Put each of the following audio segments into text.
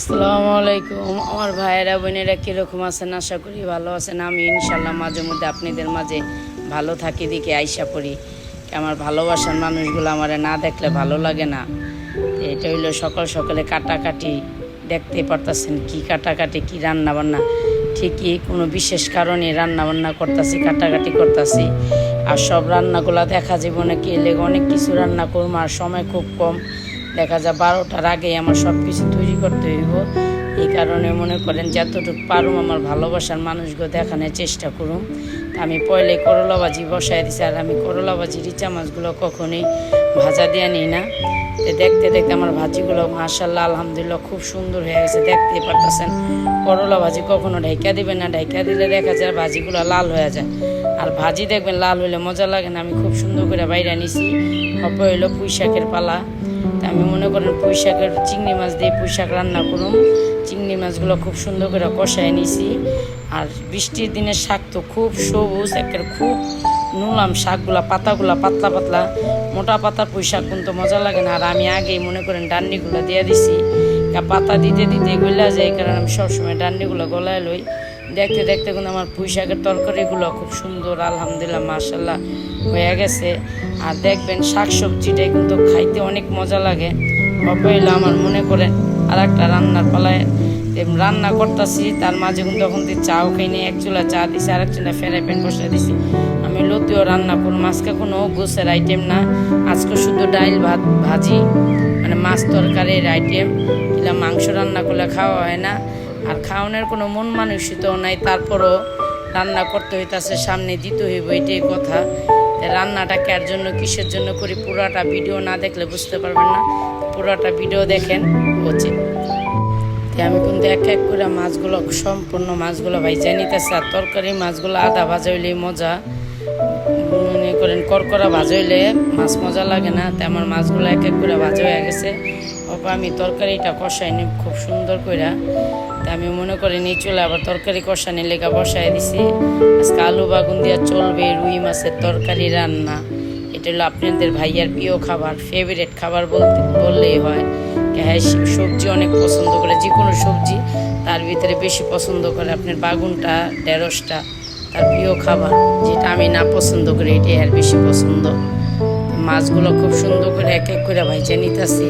আসসালামু আলাইকুম। আমার ভাইয়েরা বোনেরা কীরকম আছেন? আশা করি ভালো আছেন। আমি ইনশাল্লাহ মাঝে মধ্যে আপনাদের মাঝে ভালো থাকি দিকে আইসা পড়ি। আমার ভালোবাসার মানুষগুলো আমার না দেখলে ভালো লাগে না? এটা হইল সকাল সকালে কাটাকাটি দেখতে পারতাছেন কি কাটাকাটি কি রান্না বান্না ঠিকই কোনো বিশেষ কারণে রান্না বান্না করতেছি কাটাকাটি করতেছি। আর সব রান্নাগুলো দেখা যাবে নাকি? এলে অনেক কিছু রান্না করব আর সময় খুব কম। দেখা যায় বারোটার আগেই আমার সব কিছু তৈরি করতে হইব। এই কারণে মনে করেন যতটুকু পারুম আমার ভালোবাসার মানুষগুলো দেখানোর চেষ্টা করুম। আমি পয়লে করলা ভাজি বসাই দিছি আর আমি করলা ভাজি রিচা মাছগুলো কখনোই ভাজা দিয়ে নিই না। দেখতে দেখতে আমার ভাজিগুলো মাশাল্লাহ, আলহামদুলিল্লাহ খুব সুন্দর হয়ে গেছে, দেখতে পারতেছেন। করলা ভাজি কখনো ঢাইকা দিবেন না, ঢাইকা দিলে দেখা যায় ভাজিগুলো লাল হয়ে যায়। আর ভাজি দেখবেন লাল হইলে মজা লাগে না, আমি খুব সুন্দর করে বাইরে নিছি। হপ হইল পুঁই শাকের পালা। তা আমি মনে করেন পুঁই শাকের চিংড়ি মাছ দিয়ে পুঁই শাক রান্না করুম। চিংড়ি মাছগুলো খুব সুন্দর করে কষায় নিছি। আর বৃষ্টির দিনের শাক তো খুব সবুজ, একের খুব নুলাম শাকগুলা, পাতাগুলা পাতলা পাতলা। মোটা পাতা পুঁই শাক কিন্তু মজা লাগে না। আর আমি আগেই মনে করেন ডান্ডিগুলো দিয়ে দিছি। পাতা দিতে দিতে গলা যায়, কারণে আমি সবসময় ডান্ডিগুলো গলায় লই। দেখতে দেখতে কিন্তু আমার পুঁই শাকের তরকারিগুলো খুব সুন্দর, আলহামদুলিল্লাহ মার্শাল্লাহ হয়ে গেছে। আর দেখবেন শাক সবজিটাই কিন্তু খাইতে অনেক মজা লাগে। হইল আমার মনে করে আর একটা রান্নার পালায় রান্না করতেছি, তার মাঝে কিন্তু তখন চাও খাইনি, এক চুলা চা দিছি আর এক চুলা ফেরাই প্যান বসে দিছি। আমি লতিও রান্না করুম আজকে কোনো গোসের আইটেম না। আজকে শুধু ডাইল ভাত, ভাজি মানে মাছ তরকারির আইটেম কিংবা মাংস রান্না করলে খাওয়া হয় না। আর খাওয়ানোর কোনো মন মানসিকতাও নাই। তারপরও রান্না করতে হইতাছে, সামনে দিতে হইব, এটাই কথা। রান্নাটা কার জন্য, কিসের জন্য করি, পুরাটা ভিডিও না দেখলে বুঝতে পারবেন না। পুরাটা ভিডিও দেখেন তাই আমি কিন্তু এক এক করে মাছগুলো, সম্পূর্ণ মাছগুলো ভাইজা নিতেছে, আর তরকারি মাছগুলো আদা ভাজা মজা। মনে করেন করকরা ভাজা মাছ মজা লাগে না তাই আমার মাছগুলো এক এক করে ভাজা হয়ে গেছে। অপা, আমি তরকারিটা কষাই নি খুব সুন্দর করে তা আমি মনে করি নিয়ে চলে আবার তরকারি কষানি লেখা বসাই দিছি। আজকে আলু বাগুন দিয়া চলবে রুই মাছের তরকারি রান্না। এটা হলো আপনাদের ভাইয়ার প্রিয় খাবার ফেভারিট খাবার বলতে, বললেই হয়। হ্যাঁ সবজি অনেক পছন্দ করে যে কোনো সবজি তার ভিতরে বেশি পছন্দ করে। আপনার বাগুনটা, ঢেঁড়সটা, তার প্রিয় খাবার, যেটা আমি না পছন্দ করি, এটাই আর বেশি পছন্দ। মাছগুলো খুব সুন্দর করে এক এক করে ভাইজা নিতেছি।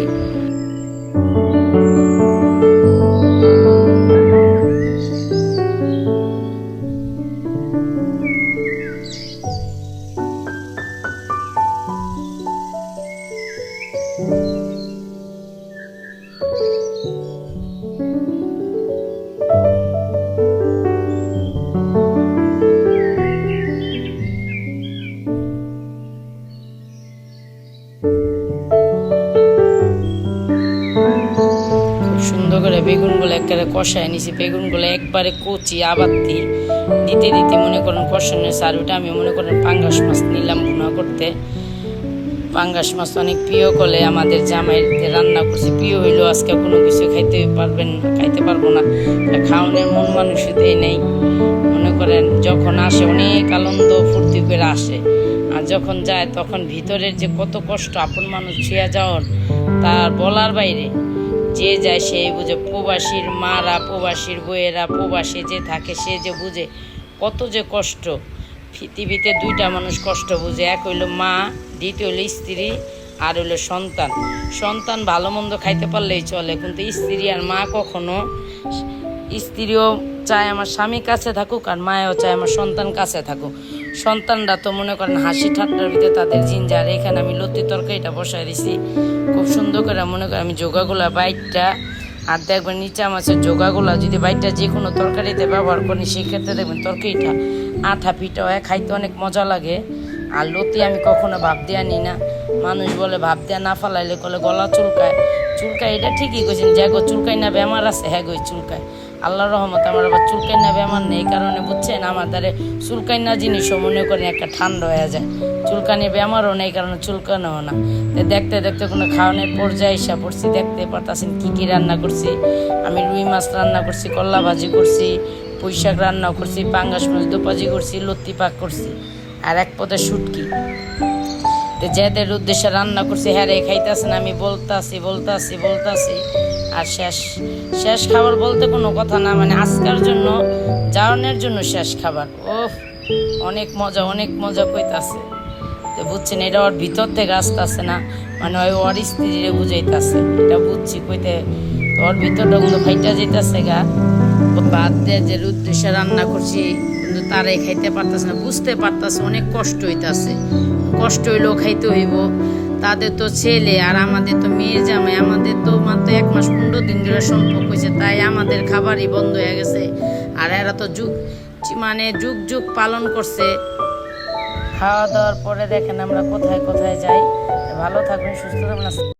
করে বেগুনগুলো একবারে কষায় নিছি। বেগুনগুলো একবারে কচি আবাত্তি দিতে দিতে মনে করেন কষানোর সারুটা, আমি মনে করেন পাঙ্গাস মাছ নিলাম ভুনা করতে। পাঙ্গাস মাছ অনেক প্রিয় করলে আমাদের জামাই রান্না করছে। প্রিয় হইলেও আজকে কোনো কিছু খাইতে পারবেন খাইতে পারব না। খাওয়ানোর মন মানুষতেই নেই। মনে করেন যখন আসে অনেক আনন্দ ফুর্তি করে আসে। আর যখন যায় তখন ভিতরের যে কত কষ্ট, আপন মানুষ ছুঁয়া যাওয়ার, তার বলার বাইরে। যে যায় সে বুঝে। প্রবাসীর মারা, প্রবাসীর বইয়েরা প্রবাসী যে থাকে সে যে বুঝে। কত যে কষ্ট। পৃথিবীতে দুইটা মানুষ কষ্ট বুঝে। এক হইল মা, দ্বিতীয় হইল স্ত্রী, আর হইল সন্তান। সন্তান ভালো মন্দ খাইতে পারলেই চলে, কিন্তু স্ত্রী আর মা কখনো স্ত্রীও চায় আমার স্বামী কাছে থাকুক আর মায়াও চায় আমার সন্তান কাছে থাকুক। সন্তানরা তো মনে করেন হাসি ঠাট্টার ভিতরে তাদের জিঞ্জার এখানে আমি লতি তরকারিটা বসাই দিছি। খুব সুন্দর করে মনে করেন আমি যোগাগুলা বাইকটা আর দেখবেন নিচা মাছের যোগাগুলা যদি বাইকটা যে কোনো তরকারিতে ব্যবহার করি, সেক্ষেত্রে দেখবেন তরকারিটা আঠা পিঠা হয় খাইতে অনেক মজা লাগে। আর লতি আমি কখনো ভাব দেওয়া নিই না। মানুষ বলে, ভাব দেওয়া না ফালাইলে কলে গলা চুলকায়। চুলকায় এটা ঠিকই কইছেন, যে গো চুলকাই না বেমার আছে হ্যাঁ গো চুলকায়। আল্লাহ রহমত আমার আবার চুলকাই না বেমার নেই কারণে বুঝছেন, আমার দ্বারে চুলকাই না জিনিসও মনে করেন একটা ঠান্ডা হয়ে যায়। চুলকানি বেমারও নেই কারণে চুলকানোও না। তো দেখতে দেখতে কোনো খাওয়ানোর পর্যায়ে এসে পড়ছি, দেখতে পারতাছেন কী কী রান্না করছি। আমি রুই মাছ রান্না করছি কল্লা ভাজি করছি পুঁই শাক রান্না করছি, পাঙ্গাস মাছ দুপাজি করছি লত্তি পাক করছি। আর এক পদে শুটকি। তো যাদের উদ্দেশ্যে রান্না করছি হ্যাঁ রে, খাইতেছে না, আমি বলতাছি বলতাছি বলতাছি। আর শেষ শেষ খাবার বলতে কোনো কথা না মানে আজকার জন্য জারণের জন্য শেষ খাবার। ও অনেক মজা অনেক মজা কইতাছে। তো বুঝছেন, এটা ওর ভিতর থেকে আসতেছে না মানে ওই ওর স্ত্রীরে বুঝাইতেছে। এটা বুঝছি কইতে, ওর ভিতরটা কিন্তু ফাইটা যেতেছে গা। বাদ দিয়ে যে উদ্দেশ্যে রান্না করছি তারাই খাইতে পারতেছে না, বুঝতে পারতেছে, অনেক কষ্ট হইতাছে। কষ্ট হইলেও খাইতে হইব। তাদের তো ছেলে আর আমাদের তো মেয়ের জামাই, আমাদের তো মাত্র এক মাস পনেরো দিন ধরে সম্পর্ক হয়েছে তাই আমাদের খাবারই বন্ধ হয়ে গেছে। আর এরা তো যুগ মানে যুগ যুগ পালন করছে। খাওয়া দাওয়ার পরে দেখেন আমরা কোথায় কোথায় যাই। ভালো থাকবেন, সুস্থ থাকবেন।